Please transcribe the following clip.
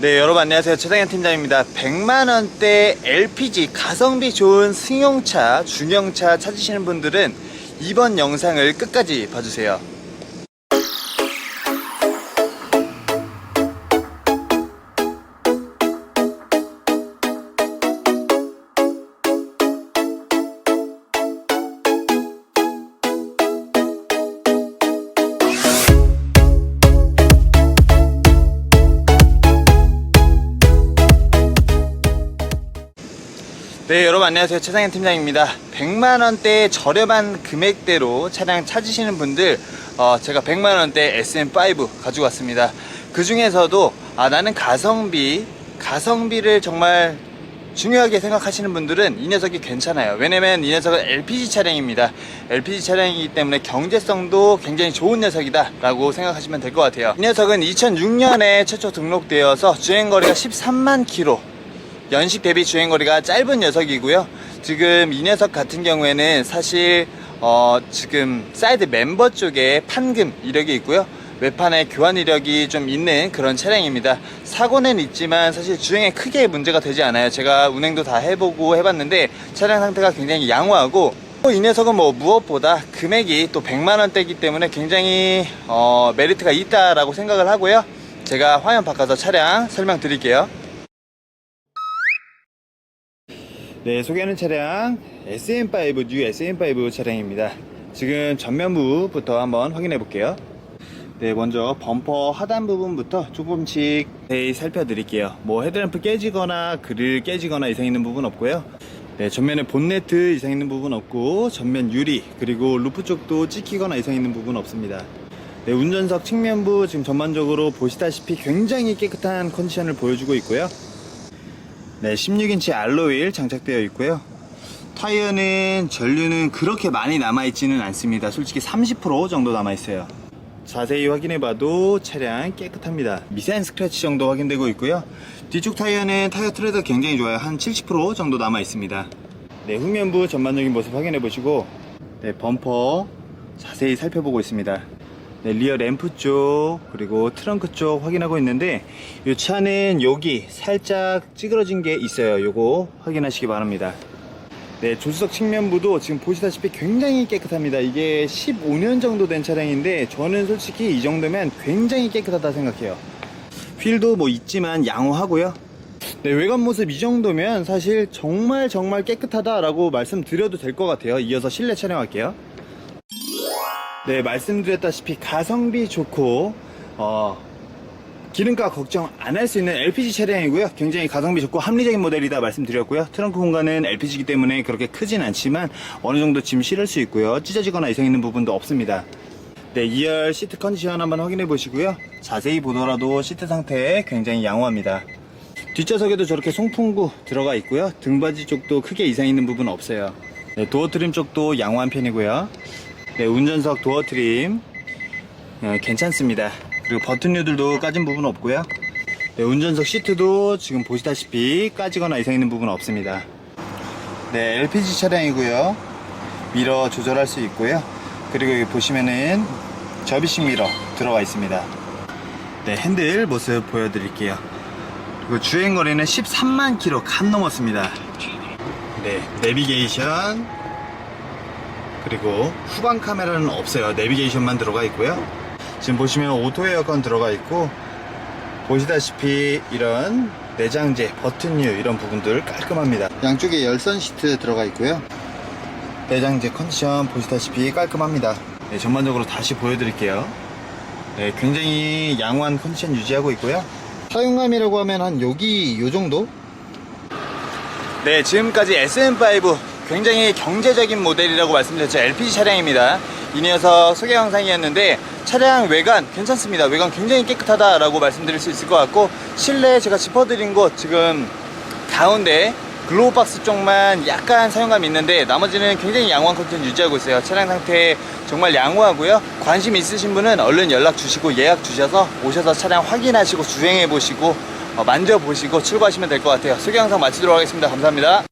네, 여러분 안녕하세요. 최상현 팀장입니다. 100만원대 LPG 가성비 좋은 승용차, 중형차 찾으시는 분들은 이번 영상을 끝까지 봐주세요. 네, 여러분 안녕하세요. 최상현 팀장입니다. 100만원대 저렴한 금액대로 차량 찾으시는 분들, 어, 제가 100만원대 SM5 가지고 왔습니다. 그 중에서도, 아, 나는 가성비, 가성비를 정말 중요하게 생각하시는 분들은 이 녀석이 괜찮아요. 왜냐면 이 녀석은 LPG 차량입니다. LPG 차량이기 때문에 경제성도 굉장히 좋은 녀석이다 라고 생각하시면 될 것 같아요. 이 녀석은 2006년에 최초 등록되어서 주행거리가 13만 킬로 연식 대비 주행거리가 짧은 녀석이고요. 지금 이 녀석 같은 경우에는 사실 어, 지금 사이드 멤버 쪽에 판금 이력이 있고요. 외판에 교환 이력이 좀 있는 그런 차량입니다. 사고는 있지만 사실 주행에 크게 문제가 되지 않아요. 제가 운행도 다 해보고 해봤는데 차량 상태가 굉장히 양호하고 또이 녀석은 뭐 무엇보다 금액이 또 100만원대이기 때문에 굉장히 어, 메리트가 있다라고 생각을 하고요. 제가 화면 바꿔서 차량 설명드릴게요. 네, 소개하는 차량 SM5 뉴 SM5 차량입니다. 지금 전면부부터 한번 확인해 볼게요. 네, 먼저 범퍼 하단 부분부터 조금씩 자세히 살펴드릴게요. 뭐 헤드램프 깨지거나 그릴 깨지거나 이상 있는 부분 없고요. 네, 전면에 본네트 이상 있는 부분 없고 전면 유리 그리고 루프 쪽도 찍히거나 이상 있는 부분 없습니다. 네, 운전석 측면부 지금 전반적으로 보시다시피 굉장히 깨끗한 컨디션을 보여주고 있고요. 네, 16인치 알로일 장착되어 있고요. 타이어는 전류는 그렇게 많이 남아있지는 않습니다. 솔직히 30% 정도 남아있어요. 자세히 확인해봐도 차량 깨끗합니다. 미세한 스크래치 정도 확인되고 있고요. 뒤쪽 타이어는 타이어 트레드 굉장히 좋아요. 한 70% 정도 남아있습니다. 네, 후면부 전반적인 모습 확인해보시고, 네, 범퍼 자세히 살펴보고 있습니다. 네, 리어 램프 쪽 그리고 트렁크 쪽 확인하고 있는데 이 차는 여기 살짝 찌그러진 게 있어요. 요거 확인하시기 바랍니다. 네 조수석 측면부도 지금 보시다시피 굉장히 깨끗합니다. 이게 15년 정도 된 차량인데 저는 솔직히 이 정도면 굉장히 깨끗하다 생각해요. 휠도 뭐 있지만 양호하고요. 네, 외관 모습 이 정도면 사실 정말 정말 깨끗하다라고 말씀드려도 될 것 같아요. 이어서 실내 촬영할게요 네, 말씀드렸다시피 가성비 좋고 어, 기름값 걱정 안 할 수 있는 LPG 차량이고요. 굉장히 가성비 좋고 합리적인 모델이다 말씀드렸고요. 트렁크 공간은 LPG이기 때문에 그렇게 크진 않지만 어느 정도 짐 실을 수 있고요. 찢어지거나 이상 있는 부분도 없습니다. 네, 2열 시트 컨디션 한번 확인해 보시고요. 자세히 보더라도 시트 상태 굉장히 양호합니다. 뒷좌석에도 저렇게 송풍구 들어가 있고요. 등받이 쪽도 크게 이상 있는 부분 없어요. 네, 도어 트림 쪽도 양호한 편이고요. 네, 운전석 도어 트림 어, 괜찮습니다. 그리고 버튼 뉴들도 까진 부분 없고요. 네, 운전석 시트도 지금 보시다시피 까지거나 이상 있는 부분 없습니다. 네, LPG 차량이고요. 미러 조절할 수 있고요. 그리고 여기 보시면은 접이식 미러 들어가 있습니다. 네, 핸들 모습 보여드릴게요. 그리고 주행 거리는 13만 킬로 간 넘었습니다. 네, 내비게이션 그리고 후방 카메라는 없어요. 내비게이션만 들어가 있고요. 지금 보시면 오토 에어컨 들어가 있고 보시다시피 이런 내장재, 버튼류 이런 부분들 깔끔합니다. 양쪽에 열선 시트 들어가 있고요. 내장재 컨디션 보시다시피 깔끔합니다. 네, 전반적으로 다시 보여드릴게요. 네, 굉장히 양호한 컨디션 유지하고 있고요. 사용감이라고 하면 한 여기 요 정도? 네, 지금까지 SM5 굉장히 경제적인 모델이라고 말씀드렸죠. LPG 차량입니다. 이 녀석 소개 영상이었는데 차량 외관 괜찮습니다. 외관 굉장히 깨끗하다라고 말씀드릴 수 있을 것 같고 실내 제가 짚어드린 곳 지금 가운데 글로우 박스 쪽만 약간 사용감이 있는데 나머지는 굉장히 양호한 컨디션 유지하고 있어요. 차량 상태 정말 양호하고요. 관심 있으신 분은 얼른 연락 주시고 예약 주셔서 오셔서 차량 확인하시고 주행해 보시고 어, 만져보시고 출고하시면 될 것 같아요. 소개 영상 마치도록 하겠습니다. 감사합니다.